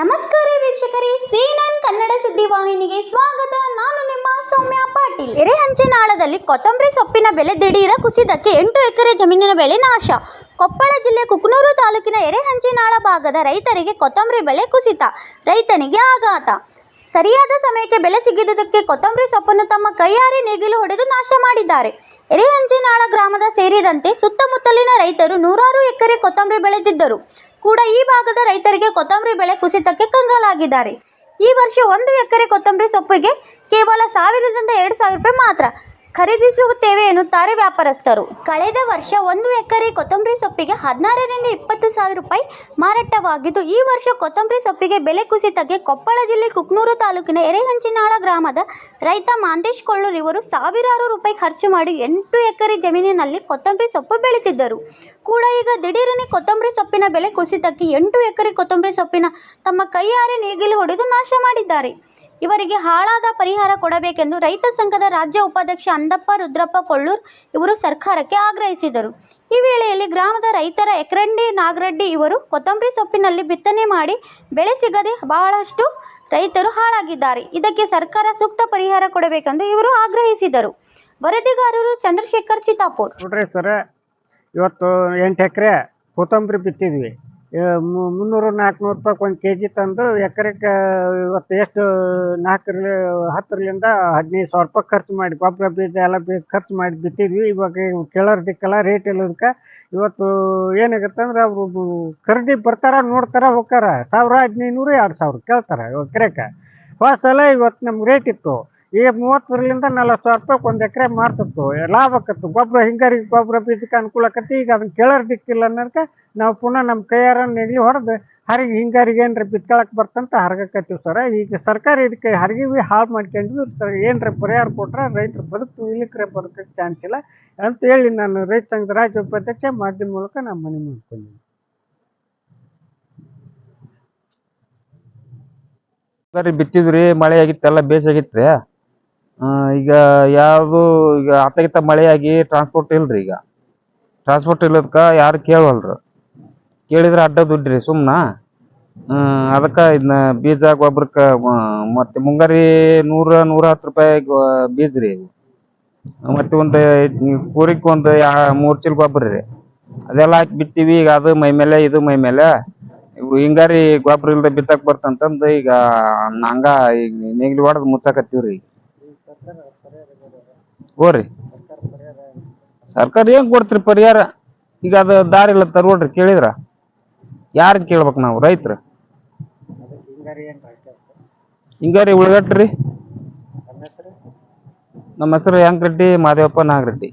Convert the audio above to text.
ನಮಸ್ಕಾರ ವೀಕ್ಷಕರೇ ಸಿಎನ್ಎನ್ ಕನ್ನಡ ಸುದ್ದಿ ವಾಹಿನಿಗೆ ಸ್ವಾಗತ. ನಾನು ನಿಮ್ಮ ಸೌಮ್ಯ ಪಾಟೀಲ್. ಎರೆಹಂಚಿನಾಳದಲ್ಲಿ ಕೊತ್ತಂಬರಿ ಸೊಪ್ಪಿನ ಬೆಲೆ ದಿಢೀರ ಕುಸಿದಕ್ಕೆ ಎಂಟು ಎಕರೆ ಜಮೀನಿನ ಬೆಳೆ ನಾಶ. ಕೊಪ್ಪಳ ಜಿಲ್ಲೆ ಕುಕನೂರು ತಾಲೂಕಿನ ಎರೆಹಂಚಿನಾಳ ಭಾಗದ ರೈತರಿಗೆ ಕೊತ್ತಂಬರಿ ಬೆಳೆ ಕುಸಿತ, ರೈತನಿಗೆ ಆಘಾತ. ಸರಿಯಾದ ಸಮಯಕ್ಕೆ ಬೆಲೆ ಸಿಗಿದುದಕ್ಕೆ ಕೊತ್ತಂಬರಿ ಸೊಪ್ಪನ್ನು ತಮ್ಮ ಕೈಯಾರೆ ನೇಗಿಲು ಹೊಡೆದು ನಾಶ ಮಾಡಿದ್ದಾರೆ. ಎರೆಹಂಚಿನಾಳ ಗ್ರಾಮದ ಸೇರಿದಂತೆ ಸುತ್ತಮುತ್ತಲಿನ ರೈತರು ನೂರಾರು ಎಕರೆ ಕೊತ್ತಂಬರಿ ಬೆಳೆದಿದ್ದರು. ಕೂಡ ಈ ಭಾಗದ ರೈತರಿಗೆ ಕೊತ್ತಂಬರಿ ಬೆಳೆ ಕುಸಿತಕ್ಕೆ ಕಂಗಾಲಾಗಿದ್ದಾರೆ. ಈ ವರ್ಷ ಒಂದು ಎಕರೆ ಕೊತ್ತಂಬರಿ ಸೊಪ್ಪಿಗೆ ಕೇವಲ ಸಾವಿರದಿಂದ ಎರಡು ಸಾವಿರ ರೂಪಾಯಿ ಮಾತ್ರ. ಖರೀದಿಸುತ್ತೇವೆ ಎನ್ನುತ್ತಾರೆ ವ್ಯಾಪಾರಸ್ಥರು. ಕಳೆದ ವರ್ಷ ಒಂದು ಎಕರೆ ಕೊತ್ತಂಬರಿ ಸೊಪ್ಪಿಗೆ ಹದಿನಾರರಿಂದ ಇಪ್ಪತ್ತು ಸಾವಿರ ರೂಪಾಯಿ ಮಾರಾಟವಾಗಿದ್ದು, ಈ ವರ್ಷ ಕೊತ್ತಂಬರಿ ಸೊಪ್ಪಿಗೆ ಬೆಲೆ ಕುಸಿತಕ್ಕೆ ಕೊಪ್ಪಳ ಜಿಲ್ಲೆ ಕುಕ್ನೂರು ತಾಲೂಕಿನ ಎರೆಹಂಚಿನಾಳ ಗ್ರಾಮದ ರೈತ ಮಾಂದೇಶ್ ಕೊಳ್ಳೂರ್ ಇವರು ಸಾವಿರಾರು ರೂಪಾಯಿ ಖರ್ಚು ಮಾಡಿ ಎಂಟು ಎಕರೆ ಜಮೀನಿನಲ್ಲಿ ಕೊತ್ತಂಬರಿ ಸೊಪ್ಪು ಬೆಳೆದಿದ್ದರು ಕೂಡ ಈಗ ದಿಢೀರನೆ ಕೊತ್ತಂಬರಿ ಸೊಪ್ಪಿನ ಬೆಲೆ ಕುಸಿತಕ್ಕೆ ಎಂಟು ಎಕರೆ ಕೊತ್ತಂಬರಿ ಸೊಪ್ಪಿನ ತಮ್ಮ ಕೈಯಾರೆ ನೇಗಿಲು ಹೊಡೆದು ನಾಶ ಮಾಡಿದ್ದಾರೆ. ಇವರಿಗೆ ಹಾಳಾದ ಪರಿಹಾರ ಕೊಡಬೇಕೆಂದು ರೈತ ಸಂಘದ ರಾಜ್ಯ ಉಪಾಧ್ಯಕ್ಷ ಅಂದಪ್ಪ ರುದ್ರಪ್ಪ ಕೊಳ್ಳೂರ್ ಇವರು ಸರ್ಕಾರಕ್ಕೆ ಆಗ್ರಹಿಸಿದರು. ಈ ವೇಳೆಯಲ್ಲಿ ಗ್ರಾಮದ ರೈತರ ಎಕ್ರಂಡಿ ನಾಗರೆಡ್ಡಿ ಇವರು ಕೊತ್ತಂಬರಿ ಸೊಪ್ಪಿನಲ್ಲಿ ಬಿತ್ತನೆ ಮಾಡಿ ಬೆಳೆ ಸಿಗದೆ ಬಹಳಷ್ಟು ರೈತರು ಹಾಳಾಗಿದ್ದಾರೆ. ಇದಕ್ಕೆ ಸರ್ಕಾರ ಸೂಕ್ತ ಪರಿಹಾರ ಕೊಡಬೇಕೆಂದು ಇವರು ಆಗ್ರಹಿಸಿದರು. ವರದಿಗಾರರು ಚಂದ್ರಶೇಖರ್ ಚಿತ್ತಾಪುರ್. ನೋಡ್ರಿ ಸರ್, ಇವತ್ತು ಎಂಟು ಎಕರೆ ಕೊತ್ತಂಬರಿ ಬಿತ್ತಿದ್ವಿ. ಮುನ್ನೂರು ನಾಲ್ಕುನೂರು ರೂಪಾಯಿ ಒಂದು ಕೆ ಜಿ ತಂದು ಎಕರೆಗೆ ಇವತ್ತು ಎಷ್ಟು ನಾಲ್ಕರಲ್ಲಿ ಹತ್ತರಿಂದ ಹದಿನೈದು ಸಾವಿರ ರೂಪಾಯಿ ಖರ್ಚು ಮಾಡಿ, ಗೊಬ್ಬರ ಬೀಜ ಎಲ್ಲ ಬೀಜ ಖರ್ಚು ಮಾಡಿ ಬಿತ್ತಿದ್ವಿ ಇವಾಗ ಇವು ಕೇಳೋರ್ ದಿಕ್ಕಲ್ಲ ರೇಟ್ ಇಲ್ಲದಕ್ಕೆ ಇವತ್ತು ಏನಾಗುತ್ತೆ ಅಂದ್ರೆ ಅವರು ಖರೀದಿ ಬರ್ತಾರೆ, ನೋಡ್ತಾರೆ, ಹೋಗ್ತಾರ. ಸಾವಿರ ಹದಿನೈದು ನೂರು, ಎರಡು ಸಾವಿರ ಕೇಳ್ತಾರೆ ಎಕರೆಗೆ ಹೋದ ಸಲ ಇವತ್ತು ನಮ್ಗೆ ರೇಟ್ ಇತ್ತು. ಈಗ ಮೂವತ್ತರಿಂದ ನಲ್ವತ್ತು ಸಾವಿರ ರೂಪಾಯಿ ಒಂದು ಎಕರೆ ಮಾರ್ತಿತ್ತು. ಲಾಭ ಆಕತ್ತು ಗೊಬ್ಬರ ಹಿಂಗಾರಿಗೆ ಗೊಬ್ಬರ ಬೀಜಕ್ಕೆ ಅನುಕೂಲ ಆಕತಿ ಈಗ ಅದನ್ನ ಕೇಳೋರು ದಿಕ್ಕಿಲ್ಲ ಅನ್ನೋದಕ್ಕೆ ನಾವು ಪುನಃ ನಮ್ಮ ಕೈಯಾರ ನೆಗಲಿ ಹೊಡೆದು, ಹರಿಗೆ ಹಿಂಗಾರಿಗೆ ಏನ್ರ ಬಿತ್ಕೊಳಕ್ಕೆ ಬರ್ತಂತ ಹರಗಕತ್ತೀವಿ ಸರ. ಈಗ ಸರ್ಕಾರ ಇದಕ್ಕೆ ಹರಿಗೆ ಹಾಳು ಮಾಡ್ಕೊಂಡ್ವಿ ಸರ್. ಏನ್ರಿ ಪರಿಹಾರ ಕೊಟ್ರೆ ರೈತರು ಬದುಕು ಇಲ್ಲಿಕ್ರೆ ಬದುಕಕ್ಕೆ ಚಾನ್ಸ್ ಇಲ್ಲ ಅಂತ ಹೇಳಿ ನಾನು ರೈತ ಸಂಘದ ರಾಜ್ಯ ಉಪಾಧ್ಯಕ್ಷ ಮಾಧ್ಯಮ ಮೂಲಕ ನಾನು ಮನವಿ ಮಾಡ್ಕೊಂಡಿದ್ದೀನಿ ಬಿತ್ತಿದ್ರಿ, ಮಳೆ ಆಗಿತ್ತು ಎಲ್ಲ ಬೇಸಾಗಿತ್ತು ಈಗ ಯಾವುದು, ಈಗ ಆತಗಿತ್ತ ಮಳೆಯಾಗಿ ಟ್ರಾನ್ಸ್ಪೋರ್ಟ್ ಇಲ್ರಿ ಈಗ. ಟ್ರಾನ್ಸ್ಪೋರ್ಟ್ ಇಲ್ಲದಕ್ಕ ಯಾರು ಕೇಳವಲ್ರು ಕೇಳಿದ್ರೆ ಅಡ್ಡ ದುಡ್ಡ್ರಿ ಸುಮ್ಮನ ಅದಕ್ಕೆ ಇದನ್ನ ಬೀಜ ಗೊಬ್ಬರಕ್ಕೆ ಮತ್ತೆ ಮುಂಗಾರಿ ನೂರ ನೂರ ಹತ್ತು ರೂಪಾಯಿ ಬೀಜ ರೀ ಮತ್ತೆ ಒಂದು ಕೂರಿಗೆ ಒಂದು ಮೂರು ಚೀಲ ಗೊಬ್ಬರ ರೀ. ಅದೆಲ್ಲ ಹಾಕಿ ಬಿತ್ತೀವಿ, ಈಗ ಅದು ಮೈ ಮೇಲೆ, ಇದು ಮೈ ಮೇಲೆ. ಹಿಂಗಾರಿ ಗೊಬ್ಬರ ಇಲ್ದೆ ಬಿತ್ತಕ್ ಬರ್ತಂತಂದು ಈಗ ನಂಗ ಈಗ ನೇಗಿಲು ಹೊಡೆದು ಮುಚ್ಚಾಕತ್ತೀವ್ರಿ ಹೋರಿ ಸರ್ಕಾರ ಏನು ಕೊಡ್ತೀರಿ ಪರಿಹಾರ? ಈಗ ಅದು ದಾರಿ ಇಲ್ಲ ತರ್ಬೋಡ್ರಿ ಕೇಳಿದ್ರ? ಯಾರನ್ನ ಕೇಳ್ಬೇಕು ನಾವು, ರೈತರು? ಹಿಂಗಾರಿ ಉಳ್ಗಟ್ರಿ ನಮ್ಮ ಹೆಸರು ಯಾಂಕ್ ರೆಡ್ಡಿ ಮಾದೇವಪ್ಪ ನಾಗರೆಡ್ಡಿ.